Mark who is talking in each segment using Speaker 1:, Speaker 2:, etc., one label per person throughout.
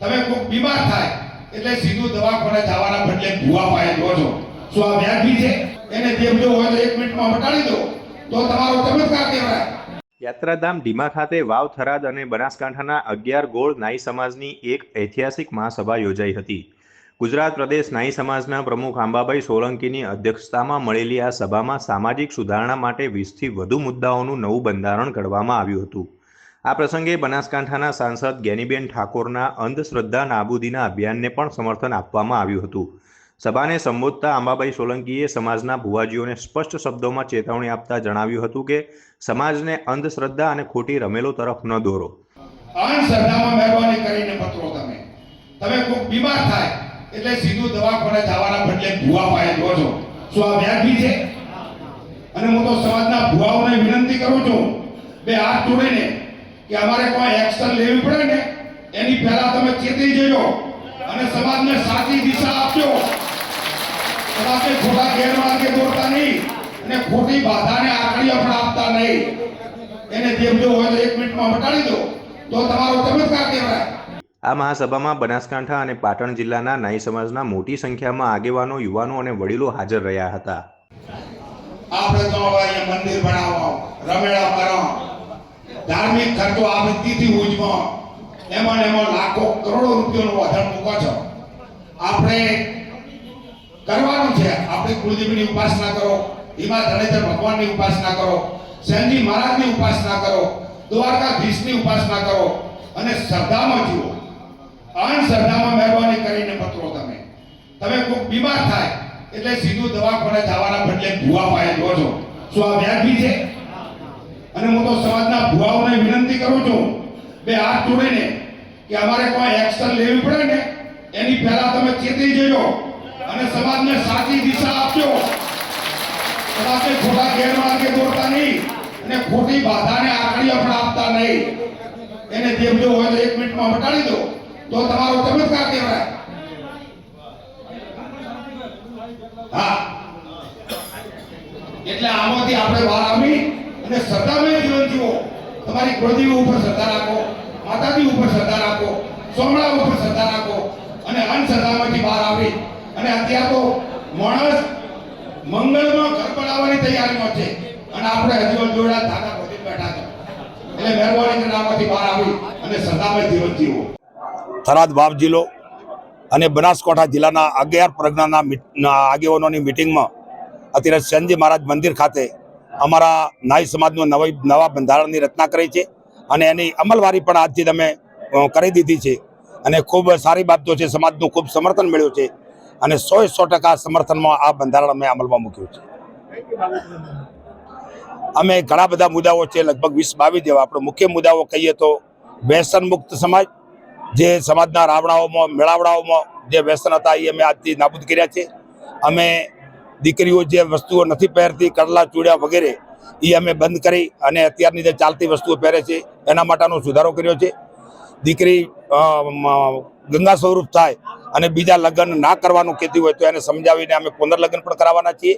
Speaker 1: તમે કોઈ બીમાર થાય, એટલે સીધું દવાખાને જવાના બદલે ભૂવા પાસે જો છો. શું આ વ્યાજબી છે? એને જેમ જો હોય તો એક મિનિટમાં મટાડી દો. તો તમારો ચમત્કાર કહેવાય.
Speaker 2: યાત્રાધામ ડીમા ખાતે વાવ થરાદ અને બનાસકાંઠાના અગિયાર ગોળ નાઈ સમાજની એક ઐતિહાસિક મહાસભા યોજાઈ હતી. ગુજરાત પ્રદેશ નાઈ સમાજના પ્રમુખ આંબાભાઈ સોલંકીની અધ્યક્ષતામાં મળેલી આ સભામાં સામાજિક સુધારણા માટે વીસથી વધુ મુદ્દાઓનું નવું બંધારણ ઘડવામાં આવ્યું હતું. આ પ્રસંગે બનાસકાંઠાના સાંસદ જ્ઞાનીબેન ઠાકોરના અંધશ્રદ્ધા નાબૂદીના અભિયાનને પણ સમર્થન આપવામાં આવ્યું હતું. સભાને સંબોધતા આંબાબાઈ સોલંકીએ સમાજના ભુવાજીઓને સ્પષ્ટ શબ્દોમાં ચેતવણી આપતા જણાવ્યું હતું કે, સમાજને અંધશ્રદ્ધા અને ખોટી રમેલો તરફ ન દોરો.
Speaker 1: અંધશ્રદ્ધામાં મહેરબાની કરીને પત્રો તમે. તમે કોઈ બીમાર થાય, એટલે સીધું દવાખાને જવાના બદલે ભૂવા પાસે જો છો. શું આ વ્યાજબી છે? અને હું તો સમાજના ભુવાઓને વિનંતી કરું છું, બે હાથ જોડીને કે અમારે કોઈ એક્શન લેવી પડે ને એની પહેલા તમે ચેતી જજો અને સમાજને સાચી દિશા આપજો. સમાજને ખોટા ગેરમાર્ગે દોરતા નહીં અને ખોટી બાધાને આકડી પણ આપતા નહીં. એને જેમજો હોય તો એક મિનિટમાં મટાડી દો. તો તમારો ચમત્કાર કહેવાય.
Speaker 2: આ મહાસભામાં બનાસકાંઠા અને પાટણ જિલ્લાના નાઈ સમાજના મોટી સંખ્યામાં આગેવાનો યુવાનો અને વડીલો હાજર રહ્યા હતા.
Speaker 1: આપણે તો મંદિર બનાવો રમેડા કરો ધાર્મિક ખર્ચો આ તિથિ ઉજવણ એમાં એમાં લાખો કરોડો રૂપિયાનો વધાર મૂકો છો. આપણે કરવાનું છે. આપણે કુલદેવીની ઉપાસના કરો હિમા ધનેશ્વર ભગવાનની ઉપાસના કરો શેનજી મહારાજની ઉપાસના કરો, દ્વારકાધીશની ઉપાસના કરો અને શ્રદ્ધામાં જુઓ. અંધશ્રદ્ધામાં મહેરબાની કરીને પત્રો તમે. તમે કોઈ બીમાર થાય, એટલે સીધું દવાખાને જવાના બદલે ભૂવા પાસે જો છો. શું આ વ્યાજબી છે? અને હું તો સમાજના ભુવાઓને વિનંતી કરું છું બે હાથ જોડીને કે અમારે કોઈ એક્શન લેવી પડે ને, એની પહેલા તમે ચેતી જજો અને સમાજને સાચી દિશા આપજો. સમાજને ખોટા ગેરમાર્ગે દોરતા નહીં અને ખોટી બાધાને આકડી પણ આપતા નહીં. એને જેમ જો હોય તો એક મિનિટમાં મટાડી દો. તો તમારો ચમત્કાર કહેવાય. હા. એટલે આમાંથી આપણે વાર આવી અને શ્રદ્ધામય જીવો તમારી કુળદેવી ઉપર શ્રદ્ધા રાખો માતાજી ઉપર શ્રદ્ધા રાખો સોમડા ઉપર શ્રદ્ધા રાખો અને અંધશ્રદ્ધામાંથી બહાર આવી. અને અત્યારે તો માણસ મંગળમાં કરપડાવવાની તૈયારીમાં છે. અને આપણે હજી જોડા ધાગા બધી બેઠા છે. એટલે મહેરબાની કરીને આમાંથી બહાર આવી અને શ્રદ્ધામય જીવન જીવો.
Speaker 3: થરાદ બાપ જિલ્લો અને બનાસકાંઠા જિલ્લાના અગિયાર પ્રજ્ઞાના આગેવાનોની મિટિંગમાં અત્યારે શનજી મહારાજ મંદિર ખાતે અમારા નાઈ સમાજનું નવી નવા બંધારણની રચના કરી છે અને એની અમલવારી પણ આજથી તમે કરી દીધી છે. અને ખૂબ સારી બાબતો છે, સમાજનું ખૂબ સમર્થન મળ્યું છે અને સોએ સો ટકા સમર્થનમાં આ બંધારણ અમે અમલમાં મૂક્યું છે. અમે ઘણા બધા મુદ્દાઓ છે, લગભગ વીસ બાવીસ જેવા. આપણે મુખ્ય મુદ્દાઓ કહીએ તો વ્યસન મુક્ત સમાજ, જે સમાજના રાવણાઓમાં, મેળાવડાઓમાં જે વ્યસન હતા એ અમે આજથી નાબૂદ કર્યા છે. અમે દીકરીઓ જે વસ્તુઓ નથી પહેરતી, કડલા, ચૂડ્યા વગેરે એ અમે બંધ કરી અને અત્યારની જે ચાલતી વસ્તુઓ પહેરે છે, એના માટેનો સુધારો કર્યો છે. દીકરી ગંગા સ્વરૂપ થાય અને બીજા લગ્ન ના કરવાનું કહેતી હોય તો એને સમજાવીને અમે પુનર્લગ્ન પણ કરાવવાના છીએ.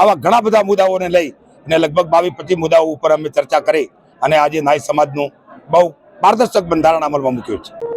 Speaker 3: આવા ઘણા બધા મુદ્દાઓને લઈ અને લગભગ બાવીસ, પચીસ મુદ્દાઓ ઉપર અમે ચર્ચા કરી અને આજે નાય સમાજનું બહુ પારદર્શક બંધારણ અમલમાં મૂક્યું છે.